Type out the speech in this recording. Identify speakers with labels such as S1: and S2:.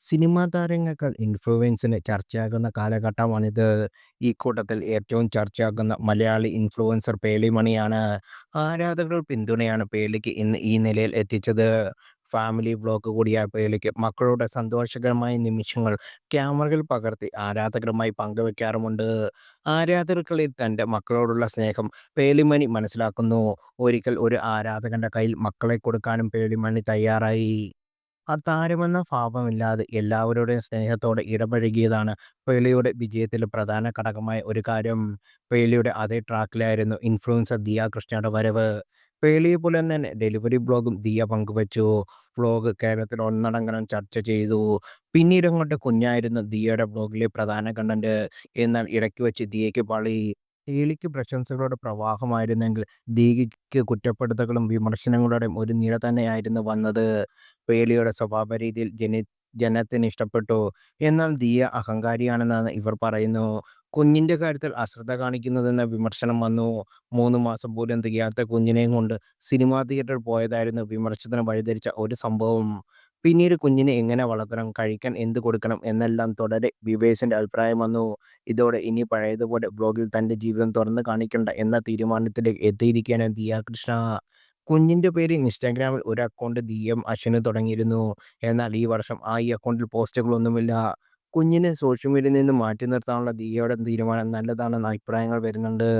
S1: Cinema താരങ്ങളെക്കാൾ ഇൻഫ്ലുവൻസിന് ചർച്ചയാകുന്ന കാലഘട്ടമാണിത്. ഈ കൂട്ടത്തിൽ ഏറ്റവും ചർച്ചയാകുന്ന മലയാളി ഇൻഫ്ലുവൻസർ പേളിമണിയാണ്. ആരാധകരുടെ പിന്തുണയാണ് പേളിക്ക് ഇന്ന് ഈ നിലയിൽ എത്തിച്ചത്. ഫാമിലി വ്ലോഗ് കൂടിയായ പേളിക്ക് മക്കളുടെ സന്തോഷകരമായ നിമിഷങ്ങൾ ക്യാമറകൾ പകർത്തി ആരാധകരുമായി പങ്കുവെക്കാറുമുണ്ട്. ആരാധകർക്കിടയിൽ തന്റെ മക്കളോടുള്ള സ്നേഹം പേളിമണി മനസ്സിലാക്കുന്നു. ഒരിക്കൽ ഒരു ആരാധകന്റെ കയ്യിൽ മക്കളെ കൊടുക്കാനും പേളിമണി തയ്യാറായി. ആ താരമെന്ന ഭാവമില്ലാതെ എല്ലാവരുടെയും സ്നേഹത്തോടെ ഇടപഴകിയതാണ് പേളിയുടെ വിജയത്തിലെ പ്രധാന ഘടകമായ ഒരു കാര്യം. പേളിയുടെ അതേ ട്രാക്കിലായിരുന്നു ഇൻഫ്ലുവൻസർ ദിയ കൃഷ്ണയുടെ വരവ്. പേളിയെപ്പോലെ തന്നെ ഡെലിവറി ബ്ലോഗും ദിയ പങ്കുവച്ചു. ബ്ലോഗ് കേരളത്തിൽ ഒന്നടങ്കം ചർച്ച ചെയ്തു. പിന്നീട് അങ്ങോട്ട് കുഞ്ഞായിരുന്നു ദിയയുടെ ബ്ലോഗിലെ പ്രധാന കണ്ടന്റ്. എന്നാൽ ഇടയ്ക്ക് വച്ച് ദിയയ്ക്ക് പാളി. പേളിക്ക് പ്രശംസകളുടെ പ്രവാഹമായിരുന്നെങ്കിൽ ദീഗിക്ക് കുറ്റപ്പെടുത്തലുകളും വിമർശനങ്ങളുടെയും ഒരു നിര തന്നെയായിരുന്നു വന്നത്. പേളിയുടെ രീതിയിൽ ജനി ജനത്തിന് ഇഷ്ടപ്പെട്ടു. എന്നാൽ ദിയ അഹങ്കാരിയാണെന്നാണ് ഇവർ പറയുന്നു. കുഞ്ഞിന്റെ കാര്യത്തിൽ അശ്രദ്ധ കാണിക്കുന്നതെന്ന വിമർശനം വന്നു. മൂന്ന് മാസം പോലും തികയാത്ത കുഞ്ഞിനെയും കൊണ്ട് സിനിമാ തിയേറ്ററിൽ പോയതായിരുന്നു വിമർശനത്തിന് വഴിതെളിച്ച ഒരു സംഭവം. പിന്നീട് കുഞ്ഞിനെ എങ്ങനെ വളർത്തണം, കഴിക്കാൻ എന്ത് കൊടുക്കണം എന്നെല്ലാം തുടരെ വ്യൂവേഴ്സിന്റെ അഭിപ്രായം വന്നു. ഇതോടെ ഇനി പഴയതുപോലെ ബ്ലോഗിൽ തന്റെ ജീവിതം തുറന്നു കാണിക്കണ്ട എന്ന തീരുമാനത്തിലേക്ക് എത്തിയിരിക്കുകയാണ് ദിയ കൃഷ്ണ. കുഞ്ഞിന്റെ പേരിൽ ഇൻസ്റ്റാഗ്രാമിൽ ഒരു അക്കൗണ്ട് ദിയം അശ്വിന് തുടങ്ങിയിരുന്നു. എന്നാൽ ഈ വർഷം ആ ഈ അക്കൗണ്ടിൽ പോസ്റ്റുകളൊന്നുമില്ല. കുഞ്ഞിനെ സോഷ്യൽ മീഡിയയിൽ നിന്ന് മാറ്റി നിർത്താനുള്ള ദിയയുടെ തീരുമാനം നല്ലതാണെന്ന അഭിപ്രായങ്ങൾ വരുന്നുണ്ട്.